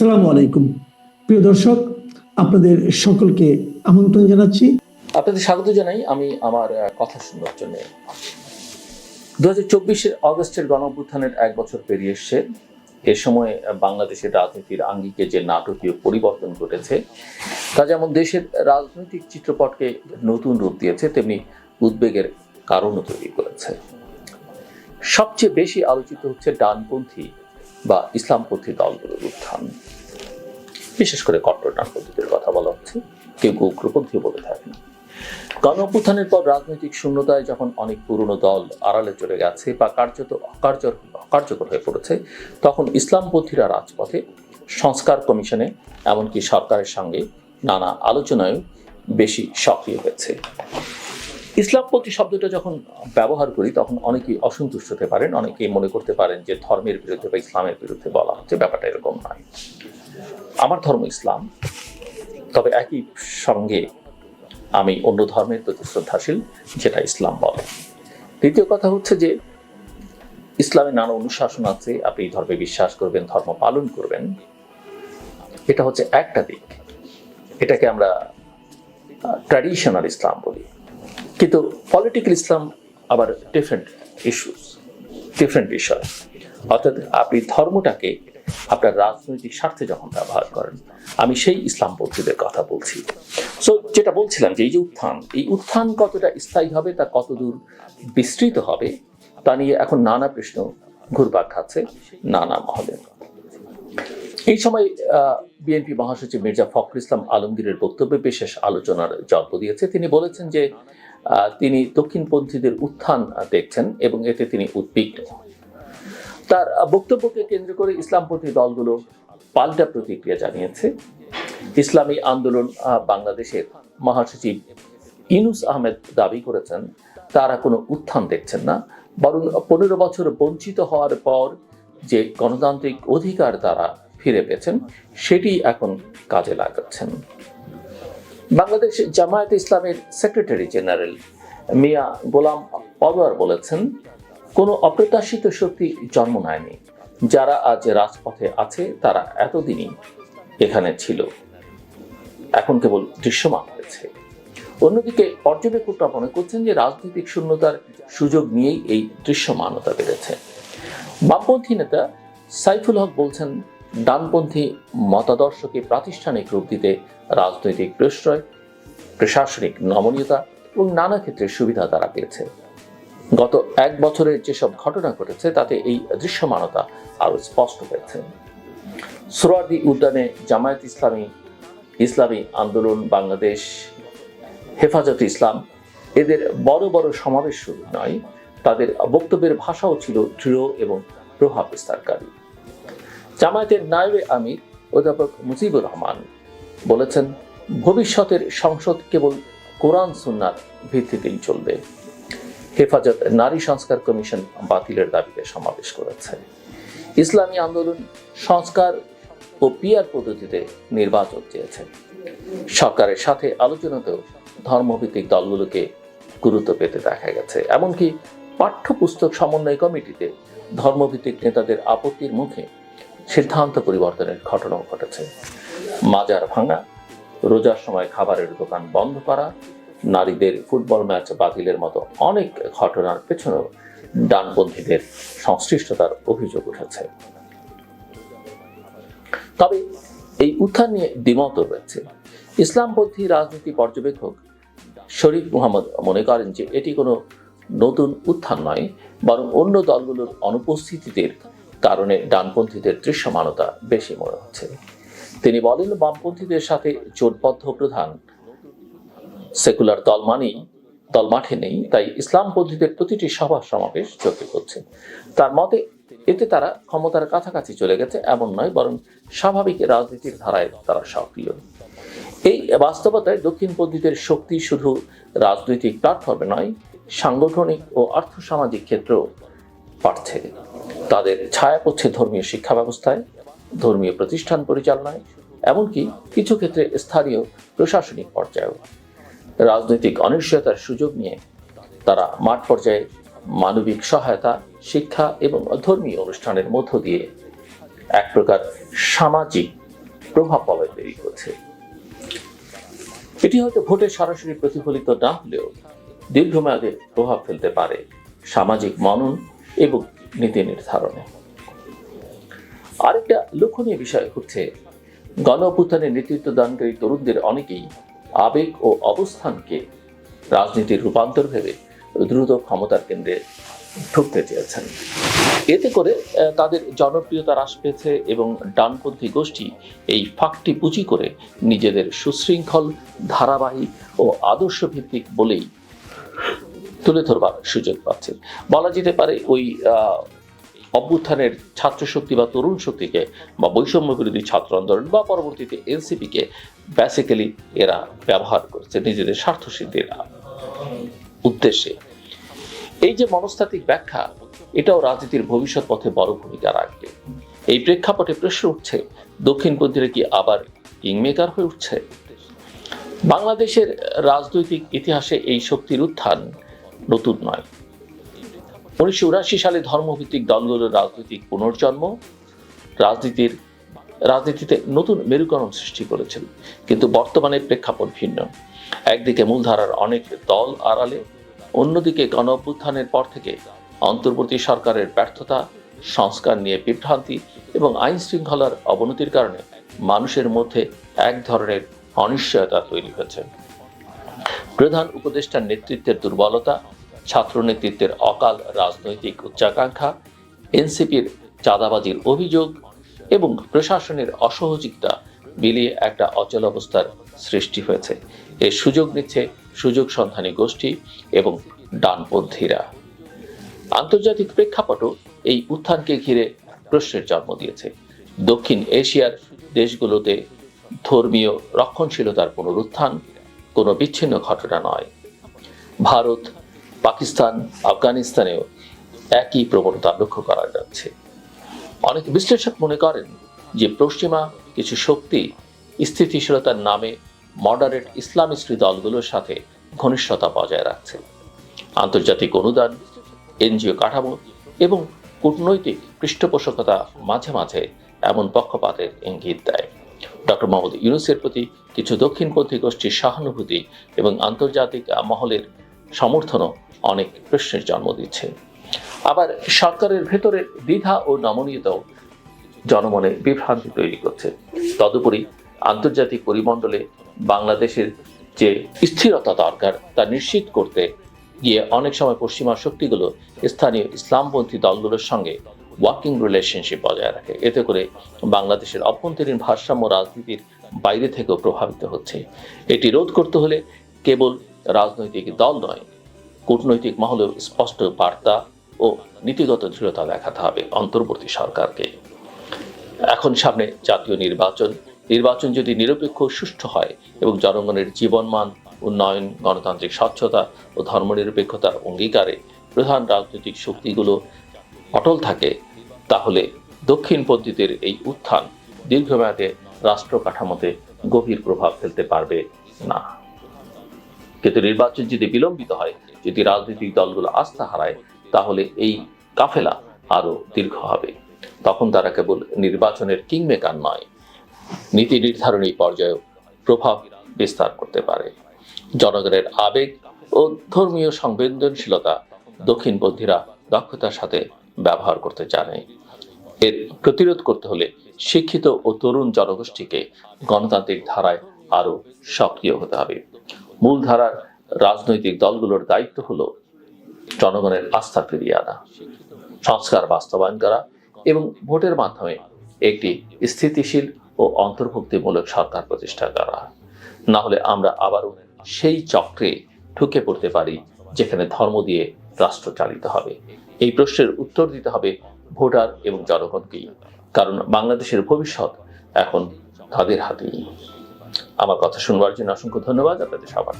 আসসালামু আলাইকুম। প্রিয় দর্শক, আপনাদের সকলকে আমন্ত্রণ জানাচ্ছি। আপনাদের স্বাগত জানাই আমি আমার কথা শোনার জন্য। দু হাজার চব্বিশের অগস্টের গণঅভ্যুত্থানের এক বছর পেরিয়ে এসছে। এ সময় বাংলাদেশের রাজনীতির আঙ্গিকে যে নাটকীয় পরিবর্তন ঘটেছে, তা যেমন দেশের রাজনৈতিক চিত্রপটকে নতুন রূপ দিয়েছে, তেমনি উদ্বেগের কারণও তৈরি করেছে। সবচেয়ে বেশি আলোচিত হচ্ছে ডানপন্থী বা ইসলামপন্থী দলগুলোর উত্থান। বিশেষ করে কট্টর ডানপন্থীদের কথা বলা হচ্ছে। কেউ কেউ উগ্রপন্থীও বলে থাকেন গণ অভ্যুত্থানের পর রাজনৈতিক শূন্যতায় যখন অনেক পুরনো দল আড়ালে চলে গেছে বা কার্যত অকার্য অকার্যকর হয়ে পড়েছে, তখন ইসলামপন্থীরা রাজপথে, সংস্কার কমিশনে, এমনকি সরকারের সঙ্গে নানা আলোচনায় বেশি সক্রিয় হয়েছে। ইসলামপন্থী শব্দটা যখন ব্যবহার করি, তখন অনেকেই অসন্তুষ্ট হতে পারেন, অনেকেই মনে করতে পারেন যে ধর্মের বিরুদ্ধে বা ইসলামের বিরুদ্ধে বলা হচ্ছে, ব্যাপারটা এরকম নয়। আমার ধর্ম ইসলাম, তবে একই সঙ্গে আমি অন্য ধর্মের প্রতি শ্রদ্ধাশীল, যেটা ইসলাম বলে। দ্বিতীয় কথা হচ্ছে যে ইসলামের নানা অনুশাসন আছে, আপনি ধর্মে বিশ্বাস করবেন, ধর্ম পালন করবেন। এটা হচ্ছে একটা দিক। এটাকে আমরা ট্র্যাডিশনাল ইসলাম বলি। কিন্তু পলিটিক্যাল ইসলাম আবার ডিফারেন্ট ইস্যুস ডিফারেন্ট বিষয়। অর্থাৎ আপনি ধর্মটাকে আপনার রাজনৈতিক স্বার্থে যখন ব্যবহার করেন, আমি সেই ইসলামপন্থীদের কথা বলছি। সো যেটা বলছিলাম যে এই যে উত্থান, এই উত্থান কতটা স্থায়ী হবে, তা কতদূর বিস্তৃত হবে, তা নিয়ে এখন নানা প্রশ্ন ঘুরবার খাচ্ছে নানা মহলে। এই সময় বিএনপি মহাসচিব মির্জা ফখর ইসলাম আলমগীরের বক্তব্যে বিশেষ আলোচনার জন্ম দিয়েছে। তিনি বলেছেন যে তিনি দক্ষিণপন্থীদের উত্থান দেখছেন এবং এতে তিনি উদ্বিগ্ন। তার বক্তব্যকে কেন্দ্র করে ইসলামপন্থী দলগুলো পাল্টা প্রতিক্রিয়া জানিয়েছে। ইসলামী আন্দোলন বাংলাদেশের মহাসচিব ইনুস আহমেদ দাবি করেছেন, তারা কোনো উত্থান দেখছেন না, বরং পনেরো বছর বঞ্চিত হওয়ার পর যে গণতান্ত্রিক অধিকার তারা ফিরে পেয়েছেন, সেটি এখন কাজে লাগাচ্ছেন। বাংলাদেশ জামায়াতে ইসলামের সেক্রেটারি জেনারেল মিয়া গোলাম পরোয়ার বলেছেন, কোনো অপ্রত্যাশিত শক্তি জন্ম নেয়নি। যারা আজ রাজপথে আছে, তারা এতদিনই এখানে ছিল। এখন কেবল দৃশ্যমান হয়েছে। অন্যদিকে পর্যবেক্ষকরা মনে করছেন যে, রাজনৈতিক শূন্যতার সুযোগ নিয়েই এই দৃশ্যমানতা বেড়েছে। বামপন্থী নেতা সাইফুল হক বলছেন, ডানপন্থী মতাদর্শকে প্রাতিষ্ঠানিক রূপ দিতে রাজনৈতিক প্রশ্রয়, প্রশাসনিক নমনীয়তা এবং নানা ক্ষেত্রে সুবিধা তারা পেয়েছে। গত এক বছরের যেসব ঘটনা ঘটেছে, তাতে এই দৃশ্যমানতা আরও স্পষ্ট হয়েছে। সোরারদি উদ্যানে জামায়াত ইসলামী ইসলামী আন্দোলন, বাংলাদেশ, হেফাজত ইসলাম, এদের বড় বড় সমাবেশ শুরু নয়, তাদের বক্তব্যের ভাষাও ছিল দৃঢ় এবং প্রভাব বিস্তারকারী। জামায়াতের নায়েবে আমির অধ্যাপক মুজিবুর রহমান বলেছেন, ভবিষ্যতের সংসদ কেবল কোরআন সুন্নার ভিত্তিতেই চলবে। হেফাজত নারী সংস্কার কমিশন বাতিলের দাবিতে সমাবেশ করেছে। ইসলামী আন্দোলন, সংস্কার ও পিয়ার পদ্ধতিতে নির্বাচন চেয়েছে। সরকারের সাথে আলোচনাতেও ধর্মভিত্তিক দলগুলোকে গুরুত্ব পেতে দেখা গেছে। এমনকি পাঠ্যপুস্তক সমন্বয় কমিটিতে ধর্মভিত্তিক নেতাদের আপত্তির মুখে সিদ্ধান্ত পরিবর্তনের ঘটনাও ঘটেছে। মাজার ভাঙা, রোজার সময় খাবারের দোকান বন্ধ করা, নারীদের ফুটবল ম্যাচ বাতিলের মতো অনেক ঘটনার পেছনেও ডানপন্থীদের সংশ্লিষ্টতার অভিযোগ উঠেছে। তবে এই উত্থান নিয়ে দ্বিমত রয়েছে। ইসলামপন্থী রাজনীতি পর্যবেক্ষক শরীফ মুহাম্মদ মনে করেন যে এটি কোনো নতুন উত্থান নয়, বরং অন্য দলগুলোর অনুপস্থিতিতে কারণে ডানপন্থীদের দৃশ্যমানতা বেশি মনে হচ্ছে। তিনি বলেন, বামপন্থীদের সাথে জোটবদ্ধ প্রধান। সেকুলার দল মানেই দল মাঠে নেই, তাই ইসলামপন্থীদের প্রতিটি সভা সমাবেশ চোখে করছে তার মতে, এতে তারা ক্ষমতার কাছাকাছি চলে গেছে, এমন নয়, বরং স্বাভাবিক রাজনীতির ধারায় তারা সক্রিয়। এই বাস্তবতায় দক্ষিণপন্থীদের শক্তি শুধু রাজনৈতিক প্ল্যাটফর্মে নয়, সাংগঠনিক ও আর্থসামাজিক ক্ষেত্রেও বাড়ছে। তাদের ছায়া পড়ছে ধর্মীয় শিক্ষা ব্যবস্থায় ধর্মীয় প্রতিষ্ঠান পরিচালনায়, এমনকি কিছু ক্ষেত্রে স্থানীয় প্রশাসনিক পর্যায়েও। রাজনৈতিক অনিশ্চয়তার সুযোগ নিয়ে তারা মাঠ পর্যায়ে মানবিক সহায়তা, শিক্ষা এবং ধর্মীয় অনুষ্ঠানের মধ্য দিয়ে এক প্রকার সামাজিক প্রভাব বলয় তৈরি করছে। এটি হয়তো ভোটে সরাসরি প্রতিফলিত না হলেও দীর্ঘমেয়াদে প্রভাব ফেলতে পারে সামাজিক মনন এবং নীতি নির্ধারণে। আরেকটা লক্ষণীয় বিষয় হচ্ছে গণ নেতৃত্ব দানকারী তরুণদের অনেকেই আবেগ ও অবস্থানকে রাজনীতির রূপান্তর ভেবে দ্রুত ক্ষমতার কেন্দ্রে ঢুকতে চেয়েছেন। এতে করে তাদের জনপ্রিয়তা হ্রাস পেয়েছে এবং ডানপন্থী গোষ্ঠী এই ফাঁকটি পুঁজি করে নিজেদের সুশৃঙ্খল, ধারাবাহিক ও আদর্শ ভিত্তিক বলেই তুলে ধরবার সুযোগ পাচ্ছে। বলা যেতে পারে ওই অভ্যুত্থানের ছাত্র শক্তি বা তরুণ শক্তিকে বা বৈষম্য বিরোধী ছাত্র আন্দোলন বা পরবর্তীতে এনসিপিকে বেসিক্যালি এরা ব্যবহার করেছে, নিজেদের স্বার্থ সিদ্ধির উদ্দেশ্যে। এই যে মনস্তাত্ত্বিক ব্যাখ্যা, এটাও রাজনীতির ভবিষ্যৎ পথে বড় ভূমিকা রাখবে। এই প্রেক্ষাপটে প্রশ্ন উঠছে, দক্ষিণপন্থীরা কি আবার কিংমেকার হয়ে উঠছে? বাংলাদেশের রাজনৈতিক ইতিহাসে এই শক্তির উত্থান নতুন নয়। উনিশশো উনাশি সালে ধর্মভিত্তিক দলগুলোর রাজনৈতিক পুনর্জন্ম, রাজনীতির, রাজনীতিতে নতুন মেরুকরণ সৃষ্টি করেছিল কিন্তু বর্তমানে প্রেক্ষাপট ভিন্ন। একদিকে মূলধারার অনেক দল আড়ালে, অন্যদিকে গণ অভ্যুত্থানের পর থেকে অন্তর্বর্তী সরকারের ব্যর্থতা, সংস্কার নিয়ে বিভ্রান্তি এবং আইন শৃঙ্খলার অবনতির কারণে মানুষের মধ্যে এক ধরনের অনিশ্চয়তা তৈরি হয়েছে। প্রধান উপদেষ্টার নেতৃত্বের দুর্বলতা ছাত্র নেতৃত্বের অকাল রাজনৈতিক উচ্চাকাঙ্ক্ষা, এনসিপির চাঁদাবাজির অভিযোগ এবং প্রশাসনের অসহযোগিতা মিলিয়ে একটা অচল অবস্থার সৃষ্টি হয়েছে। এর সুযোগ নিচ্ছে সুযোগ সন্ধানী গোষ্ঠী এবং ডানপন্থীরা। আন্তর্জাতিক প্রেক্ষাপটও এই উত্থানকে ঘিরে প্রশ্নের জন্ম দিয়েছে। দক্ষিণ এশিয়ার দেশগুলোতে ধর্মীয় রক্ষণশীলতার পুনরুত্থান কোনো বিচ্ছিন্ন ঘটনা নয়। ভারত পাকিস্তান, আফগানিস্তানেও একই প্রবণতা লক্ষ্য করা যাচ্ছে। অনেক বিশ্লেষক মনে করেন যে পশ্চিমা কিছু শক্তি স্থিতিশীলতার নামে মডারেট ইসলামিস্ট্রি দলগুলোর সাথে ঘনিষ্ঠতা বজায় রাখছে। আন্তর্জাতিক অনুদান, এনজিও কাঠামো এবং কূটনৈতিক পৃষ্ঠপোষকতা মাঝে মাঝে এমন পক্ষপাতের ইঙ্গিত দেয়। ডক্টর মোহাম্মদ ইউনুসের প্রতি কিছু দক্ষিণপন্থী গোষ্ঠীর সহানুভূতি এবং আন্তর্জাতিক মহলের সমর্থনও অনেক প্রশ্নের জন্ম দিচ্ছে আবার সরকারের ভেতরে দ্বিধা ও নমনীয়তাও জনমনে বিভ্রান্তি তৈরি করছে। তদুপরি আন্তর্জাতিক পরিমণ্ডলে বাংলাদেশের যে স্থিরতা দরকার, তা নিশ্চিত করতে গিয়ে অনেক সময় পশ্চিমা শক্তিগুলো স্থানীয় ইসলামপন্থী দলগুলোর সঙ্গে ওয়ার্কিং রিলেশনশিপ বজায় রাখে। এতে করে বাংলাদেশের অভ্যন্তরীণ ভারসাম্য রাজনীতির বাইরে থেকেও প্রভাবিত হচ্ছে। এটি রোধ করতে হলে কেবল রাজনৈতিক দল নয়, কূটনৈতিক মহলেও স্পষ্ট বার্তা ও নীতিগত দৃঢ়তা দেখাতে হবে অন্তর্বর্তী সরকারকে। এখন সামনে জাতীয় নির্বাচন। নির্বাচন যদি নিরপেক্ষ, সুষ্ঠু হয় এবং জনগণের জীবনমান, উন্নয়ন, গণতান্ত্রিক স্বচ্ছতা ও ধর্মনিরপেক্ষতার অঙ্গীকারে প্রধান রাজনৈতিক শক্তিগুলো অটল থাকে, তাহলে দক্ষিণপন্থীদের এই উত্থান দীর্ঘমেয়াদে রাষ্ট্র কাঠামোতে গভীর প্রভাব ফেলতে পারবে না। কিন্তু নির্বাচন যদি বিলম্বিত হয়, যদি রাজনৈতিক দলগুলো আস্থা হারায়, তাহলে এই কাফেলা আরও দীর্ঘ হবে। তখন তারা কেবল নির্বাচনের কিংমেকার নয়, নীতি নির্ধারণী পর্যায়ে প্রভাব বিস্তার করতে পারে। জনগণের আবেগ ও ধর্মীয় সংবেদনশীলতা দক্ষিণপন্থীরা দক্ষতার সাথে ব্যবহার করতে জানে। এর প্রতিরোধ করতে হলে শিক্ষিত ও তরুণ জনগোষ্ঠীকে গণতান্ত্রিক ধারায় আরও সক্রিয় হতে হবে। মূলধারার রাজনৈতিক দলগুলোর দায়িত্ব হলো জনগণের আস্থা ফিরিয়ে আনা, সংস্কার বাস্তবায়ন করা এবং ভোটের মাধ্যমে একটি স্থিতিশীল ও অন্তর্ভুক্তিমূলক সরকার প্রতিষ্ঠা করা। না হলে আমরা আবারও সেই চক্রে ঢুকে পড়তে পারি যেখানে ধর্ম দিয়ে রাষ্ট্র চালিত হবে। এই প্রশ্নের উত্তর দিতে হবে ভোটার এবং জনগণকেই, কারণ বাংলাদেশের ভবিষ্যৎ এখন তাদের হাতেই। আমার কথা শুনবার জন্য অসংখ্য ধন্যবাদ। আপনাদের সবার